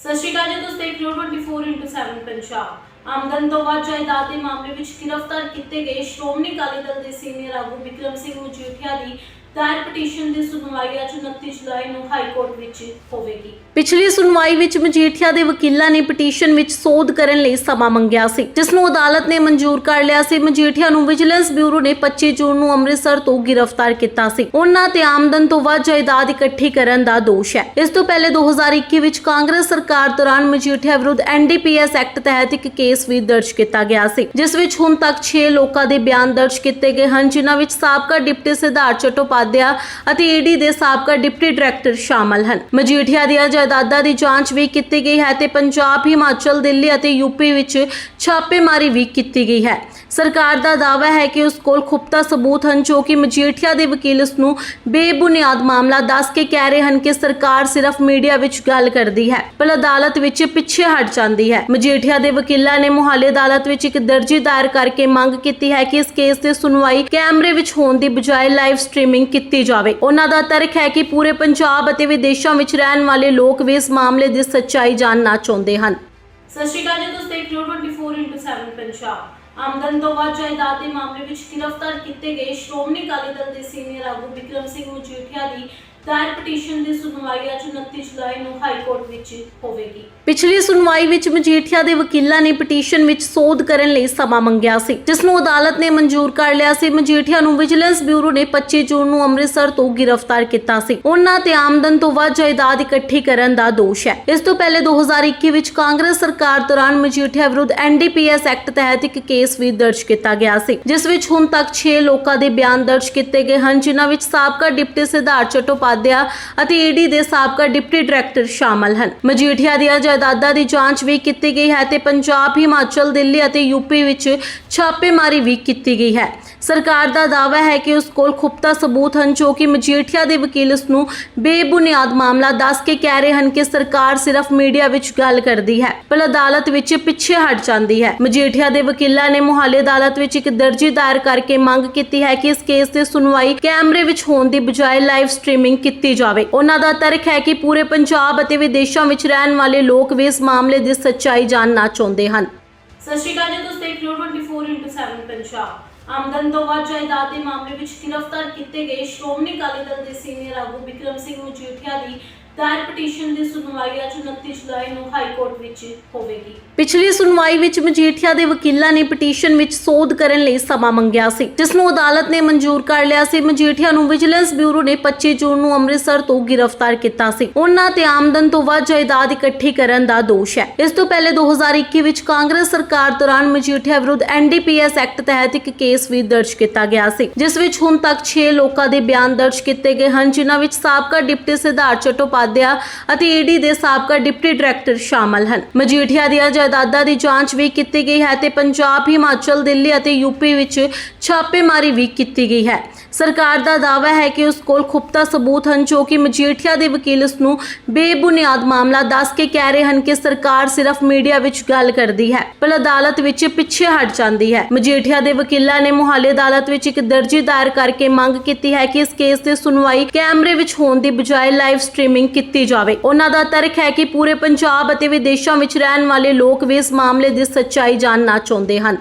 ਸਤਿ ਸ਼੍ਰੀ ਅਕਾਲ ਜੀ, ਤੁਸੀਂ ਦੇਖ ਰਹੇ ਹੋ 24x7 ਪੰਜਾਬ। ਆਮਦਨ ਤੋਂ ਵੱਧ ਜਾਇਦਾਦ ਦੇ ਮਾਮਲੇ ਵਿੱਚ ਗ੍ਰਿਫਤਾਰ ਕੀਤੇ ਗਏ ਸ਼੍ਰੋਮਣੀ ਅਕਾਲੀ ਦਲ ਦੇ ਸੀਨੀਅਰ ਆਗੂ ਵਿਕਰਮ ਸਿੰਘ ਮਜੀਠੀਆ ਦੀ ਦਾਇਰ ਪਟੀਸ਼ਨ ਦੀ ਸੁਣਵਾਈ ਅੱਜ 29 ਜੁਲਾਈ ਨੂੰ ਹਾਈ ਕੋਰਟ ਵਿੱਚ ਹੋਵੇਗੀ। ਪਿਛਲੀ ਸੁਣਵਾਈ ਵਿੱਚ ਮਜੀਠੀਆ ਦੇ ਵਕੀਲਾਂ ਨੇ ਪਟੀਸ਼ਨ ਵਿੱਚ ਸੋਧ ਕਰਨ ਲਈ ਸਮਾਂ ਮੰਗਿਆ ਸੀ, ਜਿਸ ਨੂੰ ਅਦਾਲਤ ਨੇ ਮਨਜ਼ੂਰ ਕਰ ਲਿਆ ਸੀ। ਮਜੀਠੀਆ ਨੂੰ ਵਿਜੀਲੈਂਸ ਬਿਊਰੋ ਨੇ 25 ਜੂਨ ਨੂੰ ਅੰਮ੍ਰਿਤਸਰ ਤੋਂ ਗ੍ਰਿਫਤਾਰ ਕੀਤਾ ਸੀ। ਉਹਨਾਂ ਤੇ ਆਮਦਨ ਤੋਂ ਵੱਧ ਜਾਇਦਾਦ ਇਕੱਠੀ ਕਰਨ ਦਾ ਦੋਸ਼ ਹੈ। ਇਸ ਤੋਂ ਪਹਿਲੇ 2021 ਵਿੱਚ ਕਾਂਗਰਸ ਸਰਕਾਰ ਦੌਰਾਨ ਮਜੀਠੀਆ ਵਿਰੁੱਧ ਐਨਡੀਪੀਐਸ ਐਕਟ ਤਹਿਤ ਇੱਕ ਕੇਸ ਵੀ ਦਰਜ ਕੀਤਾ ਗਿਆ ਸੀ, ਜਿਸ ਵਿੱਚ ਹੁਣ ਤੱਕ 6 ਲੋਕਾਂ ਦੇ ਬਿਆਨ ਦਰਜ ਕੀਤੇ ਗਏ ਹਨ, ਜਿਨ੍ਹਾਂ ਵਿੱਚ ਸਾਬਕਾ ਡਿਪਟੀ ਸਿਧਾਰਥ ਚਟੋਪਾਧਿਆ ਅਤੇ ਈਡੀ ਦੇ ਸਾਬਕਾ ਡਿਪਟੀ ਡਾਇਰੈਕਟਰ ਸ਼ਾਮਲ ਹਨ। ਮਜੀਠੀਆ ਦੀਆਂ ਜਾਇਦਾਦਾਂ ਦੀ ਜਾਂਚ ਵੀ ਕੀਤੀ ਗਈ ਹੈ ਤੇ ਪੰਜਾਬ, ਹਿਮਾਚਲ, ਦਿੱਲੀ ਅਤੇ ਯੂਪੀ ਵਿੱਚ ਛਾਪੇਮਾਰੀ ਵੀ ਕੀਤੀ ਗਈ ਹੈ। ਸਰਕਾਰ ਦਾ ਦਾਅਵਾ ਹੈ ਕਿ ਉਸ ਕੋਲ ਖੁਫਤਾ ਸਬੂਤ ਹਨ, ਜੋ ਕਿ ਮਜੀਠੀਆ ਦੇ ਵਕੀਲ ਉਸ ਨੂੰ ਬੇਬੁਨਿਆਦ ਮਾਮਲਾ ਦੱਸ ਕੇ ਕਹਿ ਰਹੇ ਹਨ ਕਿ ਸਰਕਾਰ ਸਿਰਫ ਮੀਡੀਆ ਵਿੱਚ ਗੱਲ ਕਰਦੀ ਹੈ ਪਰ ਅਦਾਲਤ ਵਿੱਚ ਪਿੱਛੇ ਹਟ ਜਾਂਦੀ ਹੈ। ਮਜੀਠੀਆ ਦੇ ਵਕੀਲਾਂ ਨੇ ਮੁਹਾਲੀ ਅਦਾਲਤ ਵਿੱਚ ਇੱਕ ਦਰਜੀ ਦਾਇਰ ਕਰਕੇ ਮੰਗ ਕੀਤੀ ਹੈ ਕਿ ਇਸ ਕੇਸ ਦੀ ਸੁਣਵਾਈ ਕੈਮਰੇ ਵਿੱਚ ਹੋਣ ਦੀ ਬਜਾਏ ਲਾਈਵ ਸਟ੍ਰੀਮਿੰਗ ਕੀਤੀ ਜਾਵੇ। ਉਹਨਾਂ ਦਾ ਤਰਕ ਹੈ ਕਿ ਪੂਰੇ ਪੰਜਾਬ ਅਤੇ ਵਿਦੇਸ਼ਾਂ ਵਿੱਚ ਰਹਿਣ ਵਾਲੇ ਲੋਕ ਵੀ ਇਸ ਮਾਮਲੇ ਦੀ ਸੱਚਾਈ ਜਾਣਨਾ ਚਾਹੁੰਦੇ ਹਨ। ਸਤਿ ਸ਼੍ਰੀ ਅਕਾਲ ਜੀ, ਤੁਸੀਂ ਦੇਖ ਰਹੇ ਹੋ 24x7 ਪੰਜਾਬ। ਆਮਦਨ ਤੋਂ ਬਾਅਦ ਜਾਇਦਾਦ ਦੇ ਮਾਮਲੇ ਵਿੱਚ ਗ੍ਰਿਫਤਾਰ ਕੀਤੇ ਗਏ ਸ਼੍ਰੋਮਣੀ ਅਕਾਲੀ ਦਲ ਦੇ ਸੀਨੀਅਰ ਆਗੂ ਵਿਕਰਮ ਸਿੰਘ ਮਜੀਠੀਆ ਦੀ ਦਾਇਰ ਪਟੀਸ਼ਨ ਦੀ ਸੁਣਵਾਈ ਅੱਜ 29 ਜੁਲਾਈ ਨੂੰ ਹਾਈ ਕੋਰਟ ਵਿੱਚ ਹੋਵੇਗੀ। ਪਿਛਲੀ ਸੁਣਵਾਈ ਵਿੱਚ ਮਜੀਠੀਆ ਦੇ ਵਕੀਲਾਂ ਨੇ ਪਟੀਸ਼ਨ ਵਿੱਚ ਸੋਧ ਕਰਨ ਲਈ ਸਮਾਂ ਮੰਗਿਆ ਸੀ। ਜਿਸ ਨੂੰ ਅਦਾਲਤ ਨੇ ਮਨਜ਼ੂਰ ਕਰ ਲਿਆ ਸੀ, ਮਜੀਠੀਆ ਨੂੰ ਵਿਜੀਲੈਂਸ ਬਿਊਰੋ ਨੇ 25 ਜੂਨ ਨੂੰ ਅੰਮ੍ਰਿਤਸਰ ਤੋਂ ਗ੍ਰਿਫਤਾਰ ਕੀਤਾ ਸੀ। ਉਹਨਾਂ ਤੇ ਆਮਦਨ ਤੋਂ ਵੱਧ ਜਾਇਦਾਦ ਇਕੱਠੀ ਕਰਨ ਦਾ ਦੋਸ਼ ਹੈ। ਇਸ ਤੋਂ ਪਹਿਲੇ 2021 ਵਿੱਚ ਕਾਂਗਰਸ ਸਰਕਾਰ ਦੌਰਾਨ ਮਜੀਠੀਆ ਵਿਰੁੱਧ ਐਨਡੀਪੀਐਸ ਐਕਟ ਤਹਿਤ ਇੱਕ ਕੇਸ ਵੀ ਦਰਜ ਕੀਤਾ ਗਿਆ ਸੀ, ਜਿਸ ਵਿੱਚ ਹੁਣ ਤੱਕ 6 ਲੋਕਾਂ ਦੇ ਬਿਆਨ ਦਰਜ ਕੀਤੇ ਗਏ ਹਨ, ਜਿਨ੍ਹਾਂ ਵਿੱਚ ਸਾਬਕਾ ਡਿਪਟੀ ਸਿਧਾਰਥ ਚਟੋਪਾਧਿਆ ਅਤੇ ਈਡੀ ਦੇ ਸਾਬਕਾ ਡਿਪਟੀ ਡਾਇਰੈਕਟਰ ਸ਼ਾਮਲ ਹਨ। ਮਜੀਠੀਆ ਦੀਆਂ ਜਾਇਦਾਦਾਂ ਦੀ ਜਾਂਚ ਵੀ ਕੀਤੀ ਗਈ ਹੈ ਤੇ ਪੰਜਾਬ, ਹਿਮਾਚਲ, ਦਿੱਲੀ ਅਤੇ ਯੂਪੀ ਵਿੱਚ ਛਾਪੇਮਾਰੀ ਵੀ ਕੀਤੀ ਗਈ ਹੈ। ਸਰਕਾਰ ਦਾ ਦਾਅਵਾ ਹੈ ਕਿ ਉਸ ਕੋਲ ਖੁਫਤਾ ਸਬੂਤ ਹਨ, ਜੋ ਕਿ ਮਜੀਠੀਆ ਦੇ ਵਕੀਲ ਉਸ ਨੂੰ ਬੇਬੁਨਿਆਦ ਮਾਮਲਾ ਦੱਸ ਕੇ ਕਹਿ ਰਹੇ ਹਨ ਕਿ ਸਰਕਾਰ ਸਿਰਫ ਮੀਡੀਆ ਵਿੱਚ ਗੱਲ ਕਰਦੀ ਹੈ ਪਰ ਅਦਾਲਤ ਵਿੱਚ ਪਿੱਛੇ ਹਟ ਜਾਂਦੀ ਹੈ। ਮਜੀਠੀਆ ਦੇ ਵਕੀਲਾਂ ਨੇ ਮੁਹਾਲੀ ਅਦਾਲਤ ਵਿੱਚ ਇੱਕ ਦਰਜੀ ਦਾਇਰ ਕਰਕੇ ਮੰਗ ਕੀਤੀ ਹੈ ਕਿ ਇਸ ਕੇਸ ਦੀ ਸੁਣਵਾਈ ਕੈਮਰੇ ਵਿੱਚ ਹੋਣ ਦੀ ਬਜਾਏ ਲਾਈਵ ਸਟ੍ਰੀਮਿੰਗ ਕੀਤੀ ਜਾਵੇ। ਉਹਨਾਂ ਦਾ ਤਰਕ ਹੈ ਕਿ ਪੂਰੇ ਪੰਜਾਬ ਅਤੇ ਵਿਦੇਸ਼ਾਂ ਵਿੱਚ ਰਹਿਣ ਵਾਲੇ ਲੋਕ ਵੀ ਇਸ ਮਾਮਲੇ ਦੀ ਸੱਚਾਈ ਜਾਣਨਾ ਚਾਹੁੰਦੇ ਹਨ। ਸਤਿ ਸ਼੍ਰੀ ਅਕਾਲ ਜੀ, ਤੁਸੀਂ ਦੇਖ ਰਹੇ ਹੋ 24x7 ਪੰਜਾਬ। ਆਮਦਨ ਤੋਂ ਵੱਧ ਜਾਇਦਾਦ ਦੇ ਮਾਮਲੇ ਵਿੱਚ ਗ੍ਰਿਫਤਾਰ ਕੀਤੇ ਗਏ ਸ਼੍ਰੋਮਣੀ ਅਕਾਲੀ ਦਲ ਦੇ ਸੀਨੀਅਰ ਆਗੂ ਵਿਕਰਮ ਸਿੰਘ ਮਜੀਠੀਆ ਦੀ ਦਾਇਰ ਪਟੀਸ਼ਨ ਦੀ ਸੁਣਵਾਈ ਅੱਜ 29 ਜੁਲਾਈ ਨੂੰ ਹਾਈ ਕੋਰਟ ਵਿੱਚ ਹੋਵੇਗੀ। ਪਿਛਲੀ ਸੁਣਵਾਈ ਵਿੱਚ ਮਜੀਠੀਆ ਦੇ ਵਕੀਲਾਂ ਨੇ ਪਟੀਸ਼ਨ ਵਿੱਚ ਸੋਧ ਕਰਨ ਲਈ ਸਮਾਂ ਮੰਗਿਆ ਸੀ, ਜਿਸ ਨੂੰ ਅਦਾਲਤ ਨੇ ਮਨਜ਼ੂਰ ਕਰ ਲਿਆ ਸੀ। ਮਜੀਠੀਆ ਨੂੰ ਵਿਜੀਲੈਂਸ ਬਿਊਰੋ ਨੇ 25 ਜੂਨ ਨੂੰ ਅੰਮ੍ਰਿਤਸਰ ਤੋਂ ਗ੍ਰਿਫਤਾਰ ਕੀਤਾ ਸੀ। ਉਹਨਾਂ ਤੇ ਆਮਦਨ ਤੋਂ ਵੱਧ ਜਾਇਦਾਦ ਇਕੱਠੀ ਕਰਨ ਦਾ ਦੋਸ਼ ਹੈ। ਇਸ ਤੋਂ ਪਹਿਲੇ 2021 ਵਿੱਚ ਕਾਂਗਰਸ ਸਰਕਾਰ ਦੌਰਾਨ ਮਜੀਠੀਆ ਵਿਰੁੱਧ ਐਨਡੀਪੀਐਸ ਐਕਟ ਤਹਿਤ ਇੱਕ ਕੇਸ ਵੀ ਦਰਜ ਕੀਤਾ ਗਿਆ ਸੀ, ਜਿਸ ਵਿੱਚ ਹੁਣ ਤੱਕ 6 ਲੋਕਾਂ ਦੇ ਬਿਆਨ ਦਰਜ ਕੀਤੇ ਗਏ ਹਨ, ਜਿਨ੍ਹਾਂ ਵਿੱਚ ਸਾਬਕਾ ਡਿਪਟੀ ਸਿਧਾਰਥ ਚਟੋਪਾਧਿਆ ਅਤੇ ਈਡੀ ਦੇ ਸਾਬਕਾ ਡਿਪਟੀ ਡਾਇਰੈਕਟਰ ਸ਼ਾਮਲ ਹਨ। ਮਜੀਠੀਆ ਦੀਆਂ ਜਾਇਦਾਦਾਂ ਦੀ ਜਾਂਚ ਵੀ ਕੀਤੀ ਗਈ ਹੈ ਤੇ ਪੰਜਾਬ, ਹਿਮਾਚਲ, ਦਿੱਲੀ ਅਤੇ ਯੂਪੀ ਵਿੱਚ ਛਾਪੇਮਾਰੀ ਵੀ ਕੀਤੀ ਗਈ ਹੈ। ਸਰਕਾਰ ਦਾ ਦਾਅਵਾ ਹੈ ਕਿ ਉਸ ਕੋਲ ਖੁਫਤਾ ਸਬੂਤ ਹਨ ਜੋ ਕਿ ਮਜੀਠੀਆ ਦੇ ਵਕੀਲ ਉਸ ਨੂੰ ਬੇਬੁਨਿਆਦ ਮਾਮਲਾ ਦੱਸ ਕੇ ਕਹਿ ਰਹੇ ਹਨ ਕਿ ਸਰਕਾਰ ਸਿਰਫ ਮੀਡੀਆ ਵਿੱਚ ਗੱਲ ਕਰਦੀ ਹੈ ਪਰ ਅਦਾਲਤ ਵਿੱਚ ਪਿੱਛੇ ਹਟ ਜਾਂਦੀ ਹੈ। ਮਜੀਠੀਆ ਦੇ ਵਕੀਲਾਂ ਨੇ ਮੁਹਾਲੀ ਅਦਾਲਤ ਵਿੱਚ ਇੱਕ ਦਰਜੀ ਦਾਇਰ ਕਰਕੇ ਮੰਗ ਕੀਤੀ ਹੈ ਕਿ ਇਸ ਕੇਸ ਦੀ ਸੁਣਵਾਈ ਕੈਮਰੇ ਵਿੱਚ ਹੋਣ ਦੀ ਬਜਾਏ ਲਾਈਵ ਸਟ੍ਰੀਮਿੰਗ ਕੀਤੀ ਜਾਵੇ। ਉਹਨਾਂ ਦਾ ਤਰਕ ਹੈ ਕਿ ਪੂਰੇ ਪੰਜਾਬ ਅਤੇ ਵਿਦੇਸ਼ਾਂ ਵਿੱਚ ਰਹਿਣ ਵਾਲੇ ਲੋਕ ਵੀ ਇਸ ਮਾਮਲੇ ਦੀ ਸੱਚਾਈ ਜਾਣਨਾ ਚਾਹੁੰਦੇ ਹਨ।